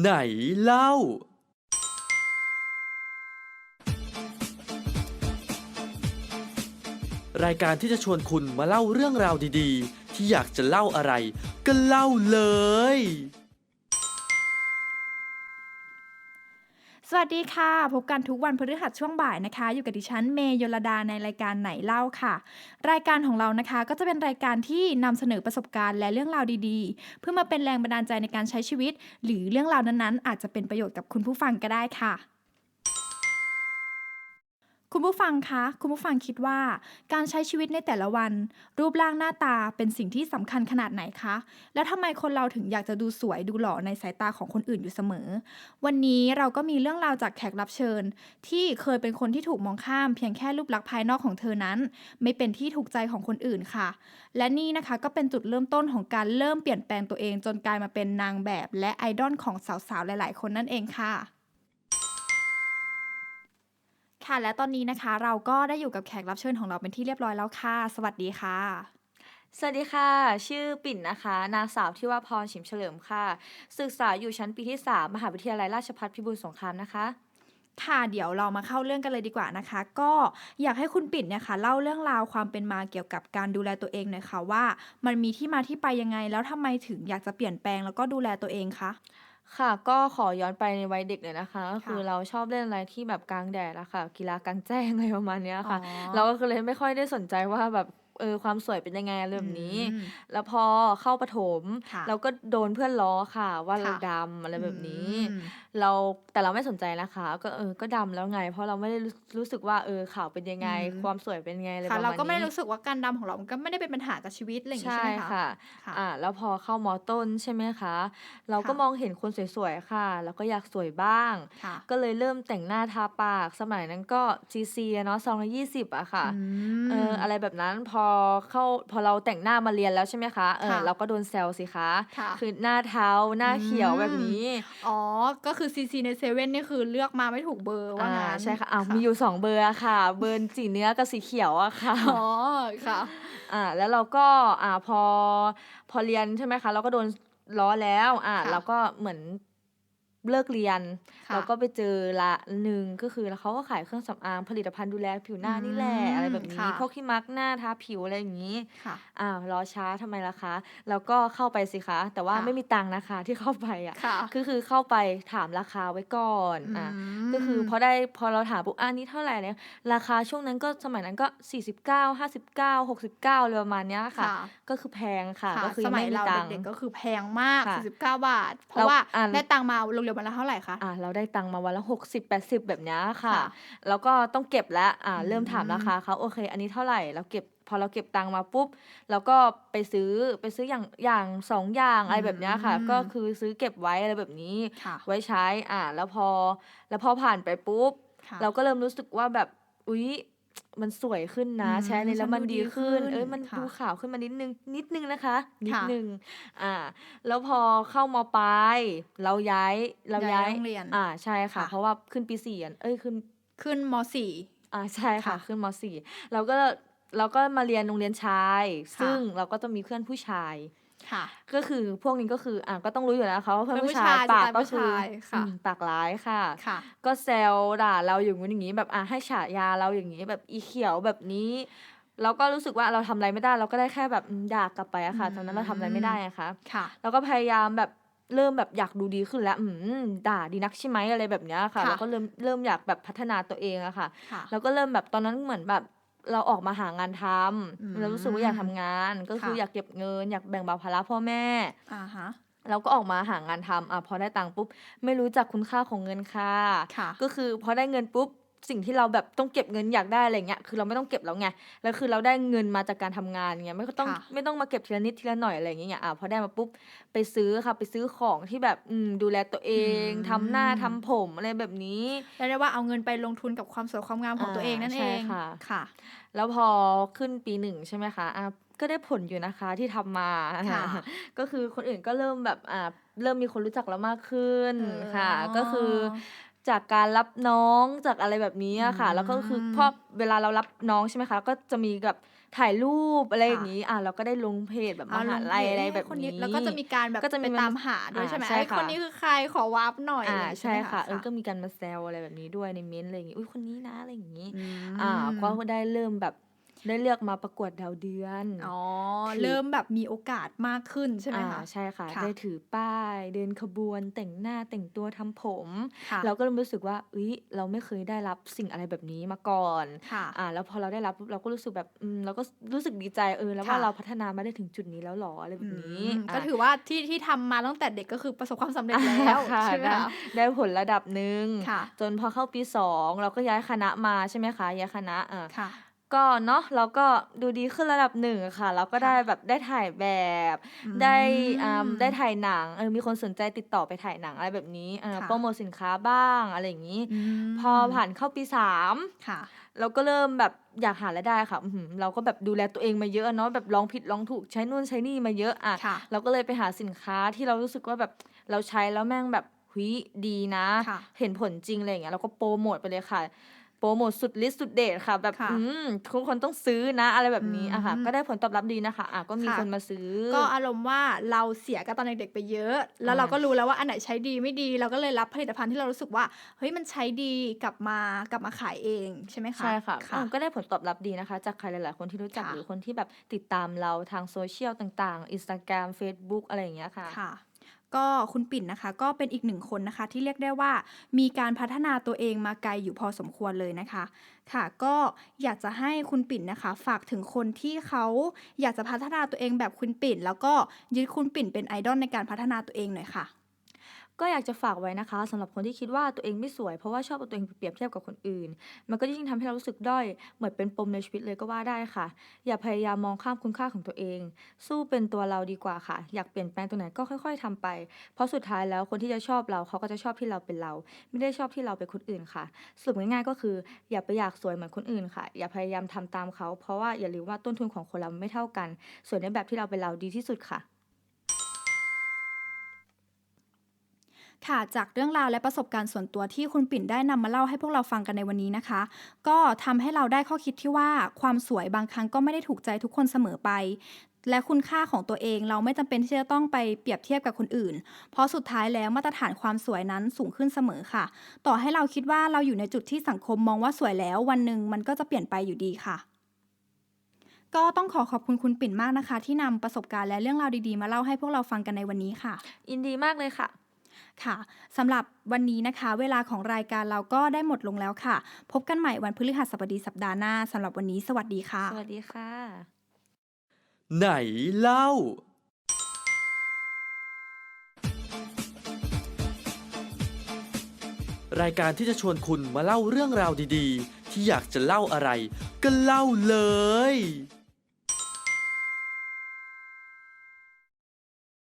ไหนเล่า รายการที่จะชวนคุณมาเล่าเรื่องราวดีๆ ที่อยากจะเล่าอะไร ก็เล่าเลย สวัสดีค่ะ พบกันทุกวันพฤหัสช่วงบ่ายนะคะ อยู่กับดิฉันเมย์ยลดาในรายการไหนเล่าค่ะ รายการของเรานะคะก็จะเป็นรายการที่นำเสนอประสบการณ์และเรื่องราวดีๆ เพื่อมาเป็นแรงบันดาลใจในการใช้ชีวิต หรือเรื่องราวนั้นๆ อาจจะเป็นประโยชน์กับคุณผู้ฟังก็ได้ค่ะ คุณผู้ฟังคะ คุณผู้ฟังคิดว่า การใช้ชีวิตในแต่ละวัน รูปร่างหน้าตาเป็นสิ่งที่สำคัญขนาดไหนคะ แล้วทำไมคนเราถึงอยากจะดูสวยดูหล่อในสายตาของคนอื่นอยู่เสมอ วันนี้เราก็มีเรื่องราวจากแขกรับเชิญ ที่เคยเป็นคนที่ถูกมองข้าม เพียงแค่รูปลักษณ์ภายนอกของเธอนั้น ไม่เป็นที่ถูกใจของคนอื่นค่ะ และนี่นะคะก็เป็นจุดเริ่มต้นของการเริ่มเปลี่ยนแปลงตัวเอง จนกลายมาเป็นนางแบบและไอดอลของสาวๆหลาย ๆ คนนั่นเองค่ะ ค่ะ และตอนนี้นะคะ เราก็ได้อยู่กับแขกรับเชิญของเราเป็นที่เรียบร้อยแล้วค่ะ สวัสดีค่ะ สวัสดีค่ะ ชื่อปิ่นนะคะ นางสาวที่ว่าพรฉิมเฉลิมค่ะ ศึกษาอยู่ชั้นปีที่ 3 มหาวิทยาลัยราชภัฏพิบูลสงครามนะคะ ค่ะ เดี๋ยวเรามาเข้าเรื่องกันเลยดีกว่านะคะ ก็อยากให้คุณปิ่นเนี่ยค่ะเล่าเรื่องราวความเป็นมาเกี่ยวกับการดูแลตัวเองหน่อยค่ะว่า มันมีที่มาที่ไปยังไงแล้วทำไมถึงอยากจะเปลี่ยนแปลงแล้วก็ดูแลตัวเองคะ ค่ะ ก็ขอย้อนไปในวัยเด็กเลยนะคะ ก็คือค่ะเราชอบเล่นอะไรที่แบบกลางแดดอะค่ะ กีฬากลางแจ้ง อะไรประมาณเนี้ยค่ะอ๋อเราก็เลยไม่ค่อยได้สนใจว่าแบบ เออความสวยเป็นยังไงอะไรแบบนี้อืมแล้วพอเข้าประถมค่ะเราก็โดนเพื่อนล้อค่ะ ว่าเราค่ะดำอะไรแบบนี้อืมเราแต่เราไม่สนใจนะคะ ก็เออก็ดำแล้วไง เพราะเราไม่ได้รู้รู้สึกว่าเออขาวเป็นยังไงอืมความสวยเป็นยังไงอะไรปค่ะระเรามาณก็ไม่ได้นี้รู้สึกว่าการดำของเรามันก็ไม่ได้เป็นปัญหากับชีวิตอะไรอย่างงี้ใช่ใช่ไหมคะค่ะค่ะอ่าแล้วพอเข้ามอต้นใช่ไหมคะ เราก็ค่ะมองเห็นคนสวยๆค่ะ แล้วก็อยากสวยบ้างค่ะก็เลยเริ่มแต่งหน้าทาปากสมัยนั้นก็ GC อะเนาะซองละยี่สิบอะค่ะอืเออมอะไรแบบนั้นพอเข้าพอเราแต่งหน้ามาเรียนแล้วใช่ไหมคะเออค่ะเราก็โดนแซวสิคะค่ะคือหน้าเท้าหน้าเขียวแบบนี้ อ๋อ ก็คือซีซีในเซเว่นนี่คือเลือกมาไม่ถูกเบอร์ว่าอ่างั้นใช่ค่ะอ้าวมีอยู่สองเบอร์อะค่ะ เบอร์สีเนื้อกับสีเขียวอะค่ะอ๋อค่ะอ่าแล้วเราก็อ่าพอพอเรียนใช่ไหมคะ เราก็โดนล้อแล้วอ่าค่ะเราก็เหมือน เลิกเรียน ค่ะเราก็ไปเจอละหนึ่งก็คือแล้วเขาก็ขายเครื่องสำอางผลิตภัณฑ์ดูแลผิวหน้านี่แหละอืมอะไรแบบนี้ค่ะ พวกที่มาร์กหน้าทาผิวอะไรอย่างนี้ ค่ะ อ้าวรอช้าทำไมล่ะคะแล้วก็เข้าไปสิคะ แต่ว่าค่ะ ไม่มีตังค์นะคะที่เข้าไปอะค่ะก็คือเข้าไปถามราคาไว้ก่อนอ่าก็คือพอได้พอเราถามปุ๊บอันนี้เท่าไหร่เนี่ยราคาช่วงนั้นก็สมัยนั้นก็ 49 59 69เลยประมาณเนี้ยค่ะค่ะก็คือแพงค่ะ ค่ะก็คือสมัยไม่มีเราตังค์ เด็กๆก็คือแพงมากค่ะ49บาท เพเราราะว่าอ่าน ได้ตังค์มาโรงเรียนวันละเท่าไหร่คะ อ่าเราได้ตังค์มาวันละ60 80แบบเนี้ยค่ะ ค่ะ แล้วก็ต้องเก็บแล้วอ่าอืมเริ่มถามราคาเขาโอเค อันนี้เท่าไหร่เราเก็บพอเราเก็บตังค์มาปุ๊บเราก็ไปซื้อไปซื้ออย่างอย่างสองอย่างอะไรแบบเนี้ยค่ะอืมก็คือซื้อเก็บไว้อะไรแบบนี้ ค่ะ ไว้ใช้อ่าแล้วพอ แล้วพอผ่านไปปุ๊บ ค่ะ เราก็เริ่มรู้สึกว่าแบบอุ๊ย มันสวยขึ้นนะ อืมใช้เลยแล้วมันฉันดูดีดีขึ้นขึ้นเอ้ยมันค่ะดูขาวขึ้นมานิดนึงนิดนึงนะคะ นิดค่ะ นึงอ่า แล้วพอเข้ามปลายเราย้ายเราย้าย้ายยโรงเรียน อ่าใช่ค่ะ ค่ะ เพราะว่าขึ้นปีสี่อะเอ้ยขึ้น ขึ้นมอ่าใช่ค่ะค่ะขึ้นมสี่เราก็เราก็มาเรียนโรงเรียนชาย ค่ะ ซึ่งเราก็จะมีเพื่อนผู้ชาย .4 ค่ะ ก็คือพวกนี้ก็คืออ่าก็ต้องรู้อยู่แล้วนะคะว่าเพื่อนเพื่อนผู้ชายผู้ชายปากสไตล์ก็ผู้คือชายค่ะอืมปากร้ายค่ะค่ะ ก็แซวด่าเราอย่างงู้นอย่างนี้แบบอะให้ฉายาเราอย่างนี้แบบอีเขียวแบบนี้เราก็รู้สึกว่าเราทำอะไรไม่ได้ เราก็ได้แค่แบบอืมด่ากลับไปอะค่ะอืมตอนนั้นเราทำอะไรไม่ได้อะค่ะค่ะเราก็พยายามแบบเริ่มแบบอยากดูดีขึ้นแล้วอืมด่าดีนักใช่ไหมอะไรแบบเนี้ยค่ะค่ะเราก็เริ่มเริ่มอยากแบบพัฒนาตัวเองอะค่ะค่ะแล้วก็เริ่มแบบตอนนั้นเหมือนแบบ เราออกมาหางานทำอืมเรารู้สึกว่าอยากทำงาน ก็คือค่ะอยากเก็บเงิน อยากแบ่งเบาภาระพ่อแม่อ่าฮะเราก็ออกมาหางานทำอะพอได้ตังค์ปุ๊บ ไม่รู้จักคุณค่าของเงินค่ะค่ะก็คือพอได้เงินปุ๊บ สิ่งที่เราแบบต้องเก็บเงินอยากได้อะไรเงี้ยคือเราไม่ต้องเก็บแล้วไงแล้วคือเราได้เงินมาจากการทำงานเงี้ยไม่ต้องค่ะไม่ต้องมาเก็บทีละนิดทีละหน่อยอะไรอย่างเงี้ยอะพอได้มาปุ๊บไปซื้อค่ะไปซื้อของที่แบบอืมดูแลตัวเองอืมทำหน้าทำผมอะไรแบบนี้เรียกได้ว่าเอาเงินไปลงทุนกับความสวยความงามของอ่าตัวเองนั่นใช่เองค่ะค่ะ แล้วพอขึ้นปีหนึ่งใช่ไหมคะอะก็ได้ผลอยู่นะคะที่ทำมาค่ะก็คือคนอื่นก็เริ่มแบบอ่าเริ่มมีคนรู้จักเรามากขึ้นเออค่ะ ก็คือ จากการรับน้องจากอะไรแบบนี้อะค่ะอืมแล้วก็คือพอเวลาเรารับน้องใช่ไหมคะ ก็จะมีกับถ่ายรูปอะไรอค่ะย่างงี้ อ่าเราก็ได้ลงเพจแบบมอ่าหาลงลัยเพจอะไรเอ๊ะแบบคนนี้นี้แล้วก็จะมีการแบบก็จะมีไปมันตามหาด้วยอ่าใช่ไหมใช่ไอ้ยค่ะคนนี้คือใครขอวาร์ปหน่อยอ่าอะไรอย่างงี้ใช่ไหมค่ะเออค่ะก็มีการมาแซวอะไรแบบนี้ด้วยในเม้นต์อะไรอย่างงี้อุ้ยคนนี้นะอะไรอย่างงี้อือ่ามก็ได้เริ่มแบบ ได้เลือกมาประกวดดาวเดือนอ๋อคือเริ่มแบบมีโอกาสมากขึ้นใช่ไหมอ่าคะใช่ค่ะค่ะ ได้ถือป้าย เดินขบวนแต่งหน้าแต่งตัวทำผมค่ะเราก็เริ่มรู้สึกว่าเอ้ยเราไม่เคยได้รับสิ่งอะไรแบบนี้มาก่อนค่ะอ่าแล้วพอเราได้รับปุ๊บเราก็รู้สึกแบบอืมเราก็รู้สึกดีใจเออแล้วว่าค่ะเราพัฒนามาได้ถึงจุดนี้แล้วหรออะไรแบบนี้อืมก็อะถือว่าที่ที่ทำมาตั้งแต่เด็กก็คือประสบความสำเร็จแล้วค่ะใช่ไหมได้คะได้ผลระดับหนึ่งค่ะจนพอเข้าปีสองเราก็ย้ายคณะมาใช่ไหมคะย้ายคณะอ่าค่ะ ก็เนาะเราก็ดูดีขึ้นระดับหนึ่งอะค่ะเราก็ค่ะได้แบบได้ถ่ายแบบอืได้อ่ามมได้ถ่ายหนังเออมีคนสนใจติดต่อไปถ่ายหนังอะไรแบบนี้เออค่ะโปรโมทสินค้าบ้างอะไรอย่างนี้อืมพอผ่านเข้าปีสามค่ะเราก็เริ่มแบบอยากหารายได้ค่ะอื้อหือเราก็แบบดูแลตัวเองมาเยอะเนาะแบบลองผิดลองถูกใช้นู่นใช้นี่มาเยอะอะค่ะเราก็เลยไปหาสินค้าที่เรารู้สึกว่าแบบเราใช้แล้วแม่งแบบหุยดีนะค่ะเห็นผลจริงอะไรอย่างเงี้ยเราก็โปรโมทไปเลยค่ะ โปรโมทสุดฤทธิ์สุดเดชค่ะ แบบค่ะอืมทุกคนต้องซื้อนะ อะไรแบบนี้อะค่ะอืมก็ได้ผลตอบรับดีนะคะอะก็มีค่ะคนมาซื้อ ก็อารมณ์ว่าเราเสียกับตอนเด็กๆไปเยอะ แล้วเราอ่าก็รู้แล้วว่าอันไหนใช้ดีไม่ดี เราก็เลยรับผลิตภัณฑ์ที่เรารู้สึกว่า เฮ้ยมันใช้ดีกลับมากลับมาขายเองใช่ไหมคะใช่ค่ะค่ะอะก็ได้ผลตอบรับดีนะคะ จากใครหลายๆคนที่รู้จักค่ะหรือคนที่แบบติดตามเราทางโซเชียลต่างๆ Instagram Facebook อะไรอย่างเงี้ยค่ะค่ะ ก็คุณปิ่นนะคะ ก็เป็นอีกหนึ่งคนนะคะ ที่เรียกได้ว่ามีการพัฒนาตัวเองมาไกลอยู่พอสมควรเลยนะคะ ค่ะ ก็อยากจะให้คุณปิ่นนะคะ ฝากถึงคนที่เขาอยากจะพัฒนาตัวเองแบบคุณปิ่น แล้วก็ยึดคุณปิ่นเป็นไอดอลในการพัฒนาตัวเองหน่อยค่ะ ก็อยากจะฝากไว้นะคะสำหรับคนที่คิดว่าตัวเองไม่สวย เพราะว่าชอบเอาตัวเองไปเปรียบเทียบกับคนอื่น มันก็ยิ่งทำให้เรารู้สึกด้อยเหมือนเป็นปมในชีวิตเลยก็ว่าได้ค่ะ อย่าพยายามมองข้ามคุณค่าของตัวเอง สู้เป็นตัวเราดีกว่าค่ะ อยากเปลี่ยนแปลงตัวไหนก็ค่อย ๆทำไป เพราะสุดท้ายแล้วคนที่จะชอบเราเขาก็จะชอบที่เราเป็นเรา ไม่ได้ชอบที่เราเป็นคนอื่นค่ะสรุปง่ายๆก็คือ อย่าไปอยากสวยเหมือนคนอื่นค่ะ อย่าพยายามทำตามเขา เพราะว่าอย่าลืมว่าต้นทุนของคนเราไม่เท่ากัน ส่วนในแบบที่เราเป็นเราดีที่สุดค่ะ ค่ะจากเรื่องราวและประสบการณ์ส่วนตัวที่คุณปิ่นได้นำมาเล่าให้พวกเราฟังกันในวันนี้นะคะ ก็ทำให้เราได้ข้อคิดที่ว่าความสวยบางครั้งก็ไม่ได้ถูกใจทุกคนเสมอไป และคุณค่าของตัวเองเราไม่จำเป็นที่จะต้องไปเปรียบเทียบกับคนอื่น เพราะสุดท้ายแล้วมาตรฐานความสวยนั้นสูงขึ้นเสมอค่ะ ต่อให้เราคิดว่าเราอยู่ในจุดที่สังคมมองว่าสวยแล้ว วันหนึ่งมันก็จะเปลี่ยนไปอยู่ดีค่ะก็ต้องขอขอบคุณคุณปิ่นมากนะคะ ที่นำประสบการณ์และเรื่องราวดีๆ มาเล่าให้พวกเราฟังกันในวันนี้ค่ะ ยินดีมากเลยค่ะ ค่ะสำหรับวันนี้นะคะ เวลาของรายการเราก็ได้หมดลงแล้วค่ะ พบกันใหม่วันพฤหัสบดีสัปดาห์หน้าสำหรับวันนี้สวัสดีค่ะ สวัสดีค่ะ ไหนเล่า รายการที่จะชวนคุณมาเล่าเรื่องราวดีๆ ที่อยากจะเล่าอะไร ก็เล่าเลย